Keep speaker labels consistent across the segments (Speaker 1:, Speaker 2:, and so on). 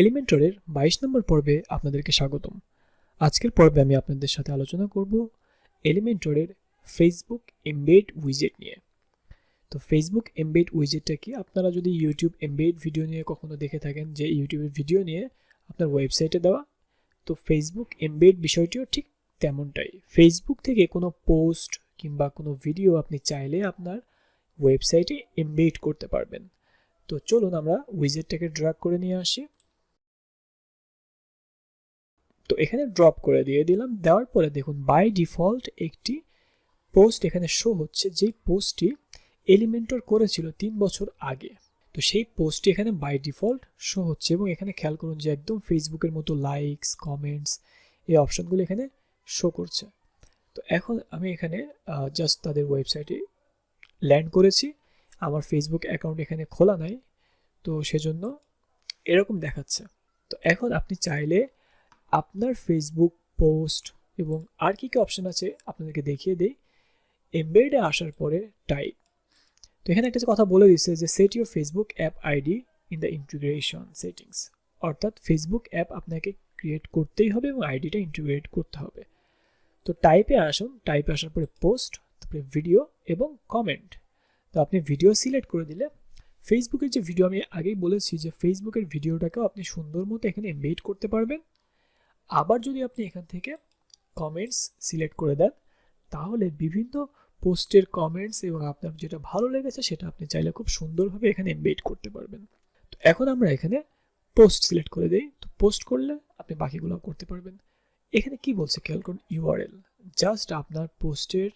Speaker 1: এলিমেন্টরের বাইশ নম্বর পর্বে আপনাদেরকে স্বাগতম। আজকের পর্বে আমি আপনাদের সাথে আলোচনা করব এলিমেন্টরের ফেসবুক এমবেড উইজেট নিয়ে। তো ফেসবুক এমবেড উইজেটটা কি? আপনারা যদি ইউটিউব এমবেড ভিডিও নিয়ে কখনো দেখে থাকেন যে ইউটিউবের ভিডিও নিয়ে আপনার ওয়েবসাইটে দেওয়া, তো ফেসবুক এমবেড বিষয়টিও ঠিক তেমনটাই। ফেসবুক থেকে কোনো পোস্ট কিংবা কোনো ভিডিও আপনি চাইলে আপনার ওয়েবসাইটে এমবেড করতে পারবেন। তো চলুন আমরা উইজেটটাকে ড্রাগ করে নিয়ে আসি। তো এখানে ড্রপ করে দিয়ে দিলাম। দেওয়ার পরে দেখুন বাই ডিফল্ট একটি পোস্ট এখানে শো হচ্ছে, যেই পোস্টটি এলিমেন্টর করেছিল তিন বছর আগে। তো সেই পোস্টটি এখানে বাই ডিফল্ট শো হচ্ছে এবং এখানে খেয়াল করুন যে একদম ফেসবুকের মতো লাইকস কমেন্টস এই অপশনগুলো এখানে শো করছে। তো এখন আমি এখানে জাস্ট তাদের ওয়েবসাইটে ল্যান্ড করেছি। আমার ফেসবুক অ্যাকাউন্ট এখানে খোলা নাই, তো সেজন্য এরকম দেখাচ্ছে। তো এখন আপনি চাইলে আপনার ফেসবুক পোস্ট এবং আর কী কী অপশান আছে আপনাদেরকে দেখিয়ে দেই। এমবেডে আসার পরে টাইপ তো এখানে একটা কথা বলে দিচ্ছে যে set your Facebook app ID in the integration settings অর্থাৎ ফেসবুক অ্যাপ আপনাকে ক্রিয়েট করতেই হবে এবং আইডিটা ইন্টিগ্রেট করতে হবে। তো টাইপে আসুন টাইপে আসার পরে পোস্ট তারপরে ভিডিও এবং কমেন্ট তো আপনি ভিডিও সিলেক্ট করে দিলে ফেসবুকের যে ভিডিও আমি আগেই বলেছি যে ফেসবুকের ভিডিওটাকেও আপনি সুন্দর মতো এখানে এমবেড করতে পারবেন। আবার যদি আপনি এখান থেকে কমেন্টস সিলেক্ট করে দেন, তাহলে বিভিন্ন পোস্টের কমেন্টস এবং আপনার যেটা ভালো লেগেছে সেটা আপনি চাইলে খুব সুন্দরভাবে এখানে এমবেড করতে পারবেন। তো এখন আমরা এখানে পোস্ট সিলেক্ট করে দিই। তো পোস্ট করলে আপনি বাকিগুলো করতে পারবেন। এখানে কি বলছে খেয়াল করুন ইউআরএল জাস্ট আপনার পোস্টের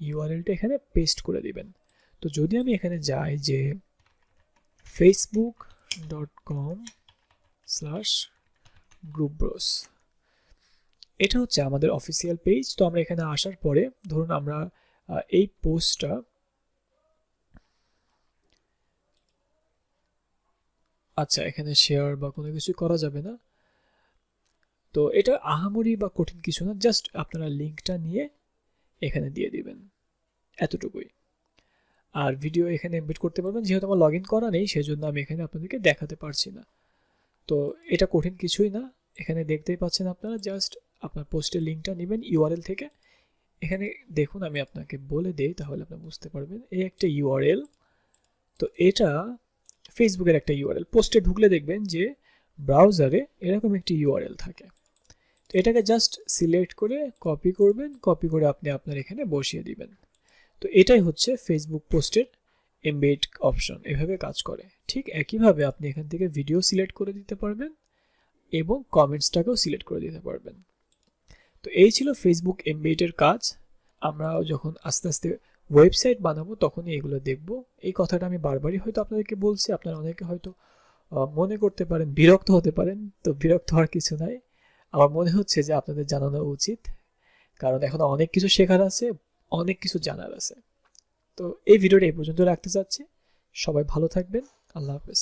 Speaker 1: ইউআরএলটা এখানে পেস্ট করে দিবেন। তো যদি আমি এখানে যাই যে Facebook dot com slash group bros এটা হচ্ছে আমাদের অফিসিয়াল পেজ তো আমরা এখানে আসার পরে ধরুন আমরা এই পোস্টটা আচ্ছা এখানে শেয়ার বা কোনো কিছু করা যাবে না। তো এটা আহামরি বা কঠিন কিছু না জাস্ট আপনারা লিঙ্কটা নিয়ে এখানে দিয়ে দিবেন, এতটুকুই। আর ভিডিও এখানে এমবেড করতে পারবেন, যেহেতু আমার লগ ইন করা নেই, সেজন্য আমি এখানে আপনাদেরকে দেখাতে পারছি না। তো এটা কঠিন কিছুই না, এখানে দেখতেই পাচ্ছেন আপনারা জাস্ট আপনার পোস্টের লিঙ্কটা নেবেন ইউআরএল থেকে। এখানে দেখুন, আমি আপনাকে বলে দেই, তাহলে আপনি বুঝতে পারবেন। এই একটা ইউআরএল তো এটা ফেসবুকের একটা ইউআরএল পোস্টে ঢুকলে দেখবেন যে ব্রাউজারে এরকম একটি ইউআরএল থাকে। তো এটাকে জাস্ট সিলেক্ট করে কপি করবেন কপি করে আপনি আপনার এখানে বসিয়ে দিবেন। তো এটাই হচ্ছে ফেসবুক পোস্টের এমবেড অপশন এভাবে কাজ করে। ঠিক একইভাবে আপনি এখান থেকে ভিডিও সিলেক্ট করে দিতে পারবেন এবং কমেন্টসটাকেও সিলেক্ট করে দিতে পারবেন। তো এই ছিল ফেসবুক এমবেডের কাজ। আমরা যখন আস্তে আস্তে ওয়েবসাইট বানাবো, তখনই এগুলো দেখব। এই কথাটা আমি বারবারই হয়তো আপনাদেরকে বলছি, আপনারা অনেকে হয়তো মনে করতে পারেন, বিরক্ত হতে পারেন। তো বিরক্ত হওয়ার কিছু নাই। আমার মনে হচ্ছে যে আপনাদের জানানো উচিত, কারণ এখন অনেক কিছু শেখার আছে, অনেক কিছু জানার আছে। তো এই ভিডিওটা এই পর্যন্ত রাখতে চাচ্ছি। সবাই ভালো থাকবেন। আল্লাহ হাফেজ।